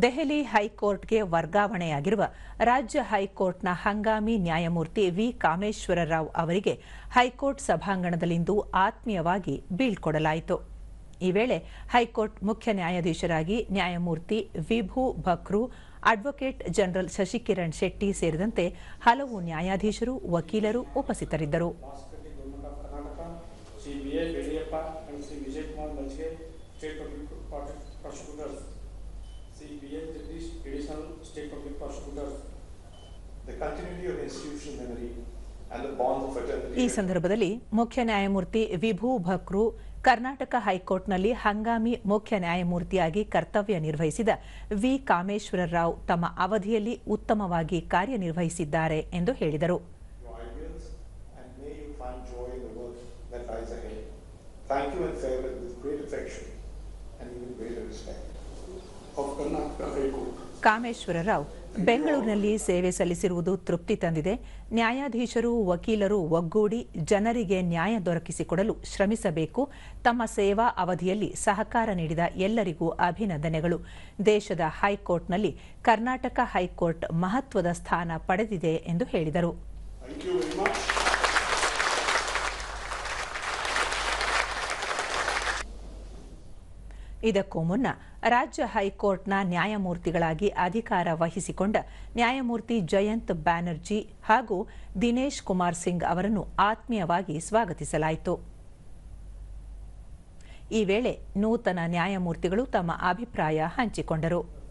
ದೆಹಲಿ ಹೈಕೋರ್ಟ್ಗೆ ವರ್ಗಾವಣೆಯಾಗಿರುವ ರಾಜ್ಯ ಹೈಕೋರ್ಟ್ನ ಹಂಗಾಮಿ ನ್ಯಾಯಮೂರ್ತಿ ವಿ. ಕಾಮೇಶ್ವರರಾವ್ ಅವರಿಗೆ ಹೈಕೋರ್ಟ್ ಸಭಾಂಗಣದಲ್ಲಿಂದು ಆತ್ಮೀಯವಾಗಿ ಬೀಳ್ಕೊಡಲಾಯಿತು. ಈ ವೇಳೆ ಹೈಕೋರ್ಟ್ ಮುಖ್ಯ ನ್ಯಾಯಾಧೀಶರಾಗಿ ನ್ಯಾಯಮೂರ್ತಿ ವಿಭು ಭಕ್ರು, ಅಡ್ವೊಕೇಟ್ ಜನರಲ್ ಶಶಿಕಿರಣ್ ಶೆಟ್ಟಿ ಸೇರಿದಂತೆ ಹಲವು ನ್ಯಾಯಾಧೀಶರು, ವಕೀಲರು ಉಪಸ್ಥಿತರಿದ್ದರು. Kumar Malche, State Public Prosecutors, Sri B.A. Jagdish, Additional State Public prosecutor, the continuity of institutional memory and the bonds of fraternity. ಈ ಸಂದರ್ಭದಲ್ಲಿ ಮುಖ್ಯ ನ್ಯಾಯಮೂರ್ತಿ ವಿಭು ಭಕ್ರು ಕರ್ನಾಟಕ ಹೈಕೋರ್ಟ್ನಲ್ಲಿ ಹಂಗಾಮಿ ಮುಖ್ಯ ನ್ಯಾಯಮೂರ್ತಿಯಾಗಿ ಕರ್ತವ್ಯ ನಿರ್ವಹಿಸಿದ ವಿ ಕಾಮೇಶ್ವರ ರಾವ್ ತಮ್ಮ ಅವಧಿಯಲ್ಲಿ ಉತ್ತಮವಾಗಿ ಕಾರ್ಯನಿರ್ವಹಿಸಿದ್ದಾರೆ ಎಂದು ಹೇಳಿದರು. Thank you and farewell with great affection Court. ಕಾಮೇಶ್ವರರಾವ್ ಬೆಂಗಳೂರಿನಲ್ಲಿ ಸೇವೆ ಸಲ್ಲಿಸಿರುವುದು ತೃಪ್ತಿ ತಂದಿದೆ. ನ್ಯಾಯಾಧೀಶರು, ವಕೀಲರು ಒಗ್ಗೂಡಿ ಜನರಿಗೆ ನ್ಯಾಯ ದೊರಕಿಸಿಕೊಡಲು ಶ್ರಮಿಸಬೇಕು. ತಮ್ಮ ಸೇವಾ ಅವಧಿಯಲ್ಲಿ ಸಹಕಾರ ನೀಡಿದ ಎಲ್ಲರಿಗೂ ಅಭಿನಂದನೆಗಳು. ದೇಶದ ಹೈಕೋರ್ಟ್ನಲ್ಲಿ ಕರ್ನಾಟಕ ಹೈಕೋರ್ಟ್ ಮಹತ್ವದ ಸ್ಥಾನ ಪಡೆದಿದೆ ಎಂದು ಹೇಳಿದರು Thank you very much. ಇದಕ್ಕೂ ಮುನ್ನ ರಾಜ್ಯ ಹೈಕೋರ್ಟ್ನ ನ್ಯಾಯಮೂರ್ತಿಗಳಾಗಿ ಅಧಿಕಾರ ವಹಿಸಿಕೊಂಡ ನ್ಯಾಯಮೂರ್ತಿ ಜಯಂತ್ ಬ್ಯಾನರ್ಜಿ ಹಾಗೂ ದಿನೇಶ್ ಕುಮಾರ್ ಸಿಂಗ್ ಅವರನ್ನು ಆತ್ಮೀಯವಾಗಿ ಸ್ವಾಗತಿಸಲಾಯಿತು. ಈ ವೇಳೆ ನೂತನ ನ್ಯಾಯಮೂರ್ತಿಗಳು ತಮ್ಮ ಅಭಿಪ್ರಾಯ ಹಂಚಿಕೊಂಡರು.